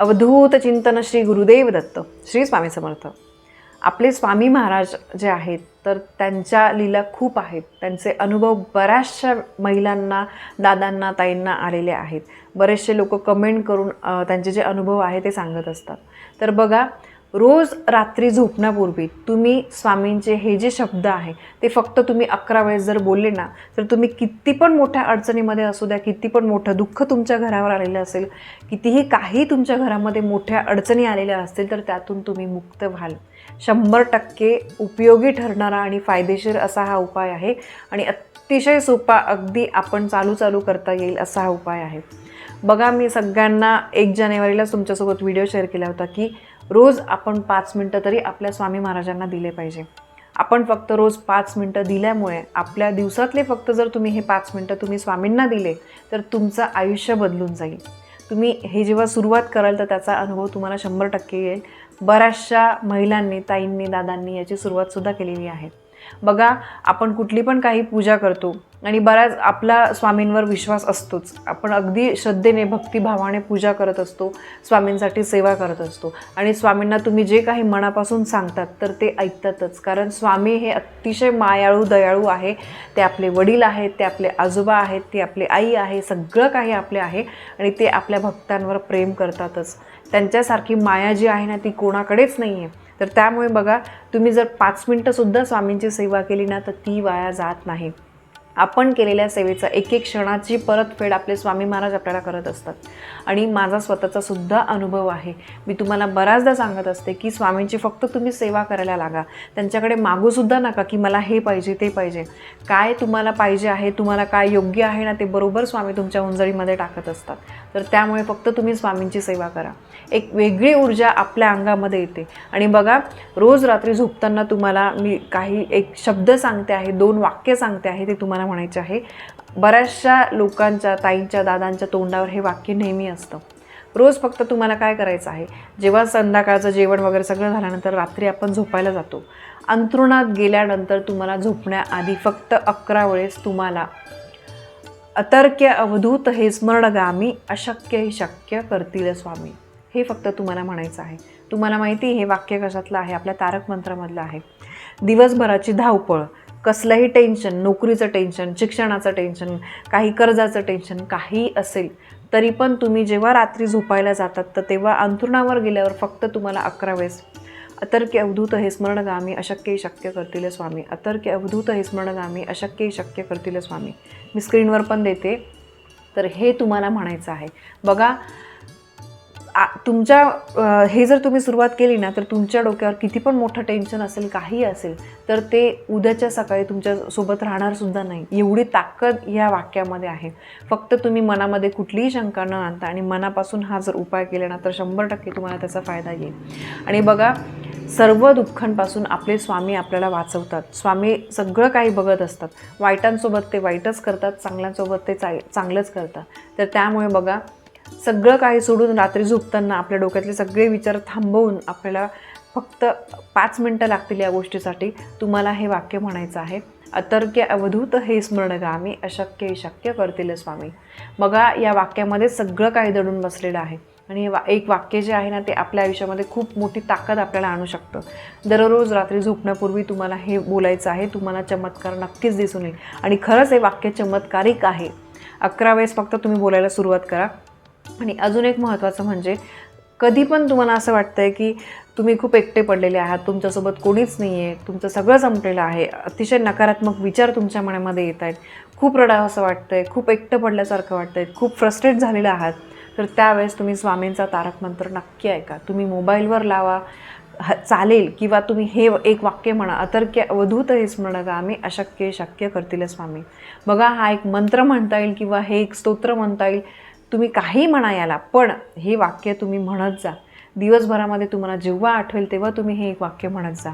अवधूत चिंतन श्री गुरुदेव दत्त श्री स्वामी समर्थ. आपले स्वामी महाराज जे आहेत तर त्यांच्या लीला खूप आहेत. त्यांचे अनुभव बऱ्याचशा महिलांना दादांना ताईंना आलेले आहेत. बरेचसे लोक कमेंट करून त्यांचे जे अनुभव आहे ते सांगत असतात. तर बघा रोज रात्री झोपण्यापूर्वी तुम्ही स्वामींचे हे जे शब्द आहे ते फक्त तुम्ही अकरा वेळेस जर बोलले ना तर तुम्ही किती पण मोठ्या अडचणीमध्ये असू द्या किती पण मोठं दुःख तुमच्या घरावर आलेलं असेल कितीही काही तुमच्या घरामध्ये मोठ्या अडचणी आलेल्या असतील तर त्यातून तुम्ही मुक्त व्हाल. शंभर टक्के उपयोगी ठरणारा आणि फायदेशीर असा हा उपाय आहे आणि अतिशय सोपा अगदी आपण चालू चालू करता येईल असा हा उपाय आहे. बघा मी सगळ्यांना एक जानेवारीलाच तुमच्यासोबत व्हिडिओ शेअर केला होता की रोज आपण पाच मिनटं तरी आपल्या स्वामी महाराजांना दिले पाहिजे. आपण फक्त रोज पाच मिनटं दिल्यामुळे आपल्या दिवसातले फक्त जर तुम्ही हे पाच मिनटं तुम्ही स्वामींना दिले तर तुमचं आयुष्य बदलून जाईल. तुम्ही हे जेव्हा सुरुवात कराल तर त्याचा अनुभव तुम्हाला शंभर टक्के येईल. बऱ्याचशा महिलांनी ताईंनी दादांनी याची सुरुवातसुद्धा केलेली आहे. बघा आपण कुठली पण काही पूजा करतो आणि बऱ्याच आपला स्वामींवर विश्वास असतोच. आपण अगदी श्रद्धेने भक्तिभावाने पूजा करत असतो स्वामींसाठी सेवा करत असतो. आणि स्वामींना तुम्ही जे काही मनापासून सांगतात तर ते ऐकतातच. कारण स्वामी हे अतिशय मायाळू दयाळू आहे. ते आपले वडील आहेत ते आपले आजोबा आहेत ते आपले आई आहे सगळं काही आपले आहे. आणि ते आपल्या भक्तांवर प्रेम करतातच. त्यांच्यासारखी माया जी आहे ना ती कोणाकडेच नाही आहे तर त्यामुळे बघा तुम्ही जर पाच मिनटंसुद्धा स्वामींची सेवा केली ना तर ती वाया जात नाही. आपण केलेल्या सेवेचा एक एक क्षणाची परतफेड आपले स्वामी महाराज आपल्याला करत असतात. आणि माझा स्वतःचा सुद्धा अनुभव आहे. मी तुम्हाला बऱ्याचदा सांगत असते की स्वामींची फक्त तुम्ही सेवा करायला लागा. त्यांच्याकडे मागूसुद्धा नका की मला हे पाहिजे ते पाहिजे. काय तुम्हाला पाहिजे आहे तुम्हाला काय योग्य आहे ना ते बरोबर स्वामी तुमच्या उंजळीमध्ये टाकत असतात. तर त्यामुळे फक्त तुम्ही स्वामींची सेवा करा. एक वेगळी ऊर्जा आपल्या अंगामध्ये येते. आणि बघा रोज रात्री झोपताना तुम्हाला मी काही एक शब्द सांगते आहे दोन वाक्य सांगते आहे ते तुम्हाला म्हणायचे आहे. बऱ्याचशा लोकांच्या ताईंच्या दादांच्या तोंडावर हे वाक्य नेहमी असतं. रोज फक्त तुम्हाला काय करायचं आहे? जेव्हा संध्याकाळचं जेवण वगैरे सगळं झाल्यानंतर रात्री आपण झोपायला जातो. अंथरुणात गेल्यानंतर तुम्हाला झोपण्याआधी फक्त अकरा वेळेस तुम्हाला अतर्क्य अवधूत हे स्मरणगामी अशक्य हे शक्य करतील स्वामी. हे फक्त तुम्हाला म्हणायचं आहे. तुम्हाला माहिती हे वाक्य कशातलं आहे? आपल्या तारक मंत्रामधलं आहे. दिवसभराची धावपळ. कसलंही टेन्शन नोकरीचं टेन्शन शिक्षणाचं टेन्शन काही कर्जाचं टेन्शन काही असेल तरी पण तुम्ही जेव्हा रात्री झोपायला जातात तर तेव्हा अंथरुणावर गेल्यावर फक्त तुम्हाला अकरा वेळेस अतर्क्य अवधूत हे स्मरणगामी अशक्यही शक्य करतील स्वामी. अतर्क्य अवधूत हे स्मरणगामी अशक्य शक्य करतील स्वामी. मी स्क्रीनवर पण देते. तर हे तुम्हाला म्हणायचं आहे. बघा आ तुमच्या हे जर तुम्ही सुरुवात केली ना तर तुमच्या डोक्यावर किती पण मोठं टेन्शन असेल काही असेल तर ते उद्याच्या सकाळी तुमच्यासोबत राहणारसुद्धा नाही. एवढी ताकद या वाक्यामध्ये आहे. फक्त तुम्ही मनामध्ये कुठलीही शंका न आणता आणि मनापासून हा जर उपाय केला ना तर शंभर टक्के तुम्हाला त्याचा फायदा येईल. आणि बघा सर्व दुःखांपासून आपले स्वामी आपल्याला वाचवतात. स्वामी सगळं काही बघत असतात. वाईटांसोबत ते वाईटच करतात चांगल्यांसोबत ते चा चांगलंच करतात. तर त्यामुळे बघा सगळं काही सोडून रात्री झोपताना आपल्या डोक्यातले सगळे विचार थांबवून आपल्याला फक्त पाच मिनटं लागतील या गोष्टीसाठी तुम्हाला हे वाक्य म्हणायचं आहे. अतर्क्य अवधूत हे स्मरणगामी अशक्य शक्य करतील स्वामी. बघा या वाक्यामध्ये सगळं काही दडून बसलेलं आहे. आणि हे वा एक वाक्य जे आहे ना ते आपल्या आयुष्यामध्ये खूप मोठी ताकद आपल्याला आणू शकतं. दररोज रात्री झोपण्यापूर्वी तुम्हाला हे बोलायचं आहे तुम्हाला चमत्कार नक्कीच दिसून येईल. आणि खरंच हे वाक्य चमत्कारिक आहे. अकरा वेळेस फक्त तुम्ही बोलायला सुरुवात करा. आणि अजून एक महत्त्वाचं म्हणजे कधी पण तुम्हाला असं वाटतं आहे की तुम्ही खूप एकटे पडलेले आहात तुमच्यासोबत कोणीच नाही आहे तुमचं सगळं संपलेलं आहे अतिशय नकारात्मक विचार तुमच्या मनामध्ये येत आहेत. खूप रडावं असं वाटतं आहे खूप एकटं पडल्यासारखं वाटतं आहे खूप फ्रस्ट्रेट झालेलं आहात. तर त्यावेळेस तुम्ही स्वामींचा तारक मंत्र नक्की ऐका. तुम्ही मोबाईलवर लावा ह चालेल किंवा तुम्ही हे एक वाक्य म्हणा अतर्क्य अवधूत हे आम्ही अशक्य शक्य करतील स्वामी. बघा हा एक मंत्र म्हणता येईल किंवा हे एक स्तोत्र म्हणता येईल तुम्ही काही म्हणा याला पण हे वाक्य तुम्ही म्हणत जा. दिवसभरामध्ये तुम्हाला जेव्हा आठवेल तेव्हा तुम्ही हे एक वाक्य म्हणत जा.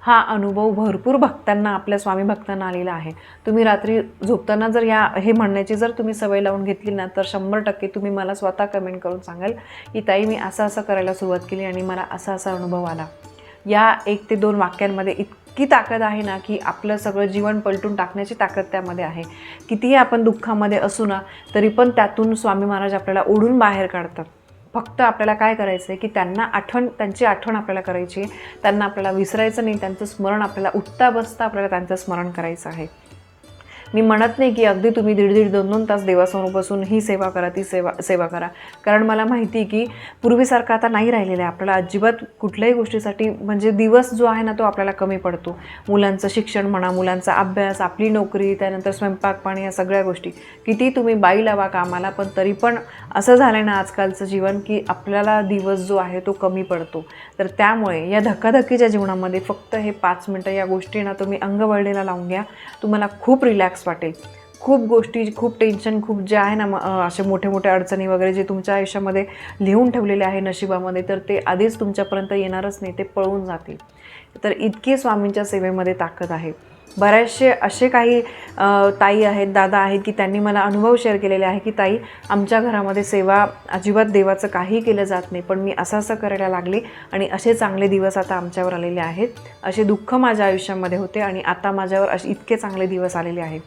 हा अनुभव भरपूर भक्तांना आपल्या स्वामी भक्तांना आलेला आहे. तुम्ही रात्री झोपताना जर या हे म्हणण्याची जर तुम्ही सवय लावून घेतली ना तर शंभर टक्के तुम्ही मला स्वतः कमेंट करून सांगाल की ताई मी असं असं करायला सुरुवात केली आणि मला असा असा अनुभव आला. या एक ते दोन वाक्यांमध्ये इतकी ताकद आहे ना की आपलं सगळं जीवन पलटून टाकण्याची ताकद त्यामध्ये आहे. कितीही आपण दुःखामध्ये असू ना तरी पण त्यातून स्वामी महाराज आपल्याला ओढून बाहेर काढतात. फक्त आपल्याला काय करायचं आहे की त्यांना आठवण त्यांची आठवण आपल्याला करायची आहे. त्यांना आपल्याला विसरायचं नाही त्यांचं स्मरण आपल्याला उठता बसता आपल्याला त्यांचं स्मरण करायचं आहे. मी म्हणत नाही की अगदी तुम्ही दीड दीड दोन दोन तास देवासमोर बसून ही सेवा करा ती सेवा सेवा करा. कारण मला माहिती आहे की पूर्वीसारखं आता नाही राहिलेलं आहे. आपल्याला अजिबात कुठल्याही गोष्टीसाठी म्हणजे दिवस जो आहे ना तो आपल्याला कमी पडतो. मुलांचं शिक्षण म्हणा मुलांचा अभ्यास आपली नोकरी त्यानंतर स्वयंपाक पाणी या सगळ्या गोष्टी. किती तुम्ही बाई लावा कामाला पण तरी पण असं झालं आहे ना आजकालचं जीवन की आपल्याला दिवस जो आहे तो कमी पडतो. तर त्यामुळे या धक्काधक्कीच्या जीवनामध्ये फक्त हे पाच मिनटं या गोष्टींना तुम्ही अंगवळणीला लावून घ्या. तुम्हाला खूप रिलॅक्स वाटेल. खूप गोष्टी खूप टेन्शन खूप जे आहे ना म- असे मोठे मोठे अडचणी वगैरे जे तुमच्या आयुष्यामध्ये लिहून ठेवलेले आहे नशिबामध्ये तर ते आधीच तुमच्यापर्यंत येणारच नाही ते पळून जातील. तर इतकी स्वामींच्या सेवेमध्ये ताकद आहे. बऱ्याचशे असे काही ताई आहेत दादा आहेत की त्यांनी मला अनुभव शेअर केलेले आहे की ताई आमच्या घरामध्ये सेवा अजिबात देवाचं काही केलं जात नाही पण मी असं असं करायला लागले आणि असे चांगले दिवस आता आमच्यावर आलेले आहेत. असे दुःख माझ्या आयुष्यामध्ये होते आणि आता माझ्यावर असे इतके चांगले दिवस आलेले आहेत.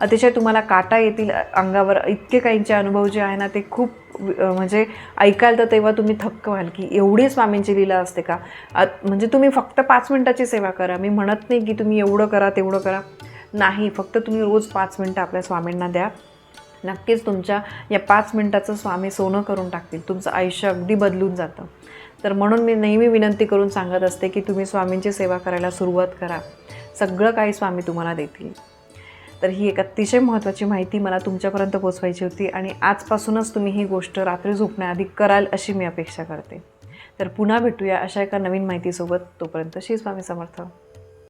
अतिशय तुम्हाला काटा येतील अंगावर. इतके काहींचे अनुभव जे आहे ना ते खूप म्हणजे ऐकाल तर तेव्हा तुम्ही थक्क व्हाल की एवढी स्वामींची लीला असते का? म्हणजे तुम्ही फक्त पाच मिनटाची सेवा करा. मी म्हणत नाही की तुम्ही एवढं करा तेवढं करा. नाही फक्त तुम्ही रोज पाच मिनटं आपल्या स्वामींना द्या. नक्कीच तुमच्या या पाच मिनटाचं स्वामी सोनं करून टाकतील. तुमचं आयुष्य अगदी बदलून जातं. तर म्हणून मी नेहमी विनंती करून सांगत असते की तुम्ही स्वामींची सेवा करायला सुरुवात करा. सगळं काही स्वामी तुम्हाला देतील. तर ही एक अतिशय महत्त्वाची माहिती मला तुमच्यापर्यंत पोचवायची होती आणि आजपासूनच तुम्ही ही गोष्ट रात्री झोपण्याआधी कराल अशी मी अपेक्षा करते. तर पुन्हा भेटूया अशा एका नवीन माहितीसोबत. तोपर्यंत श्री स्वामी समर्थ.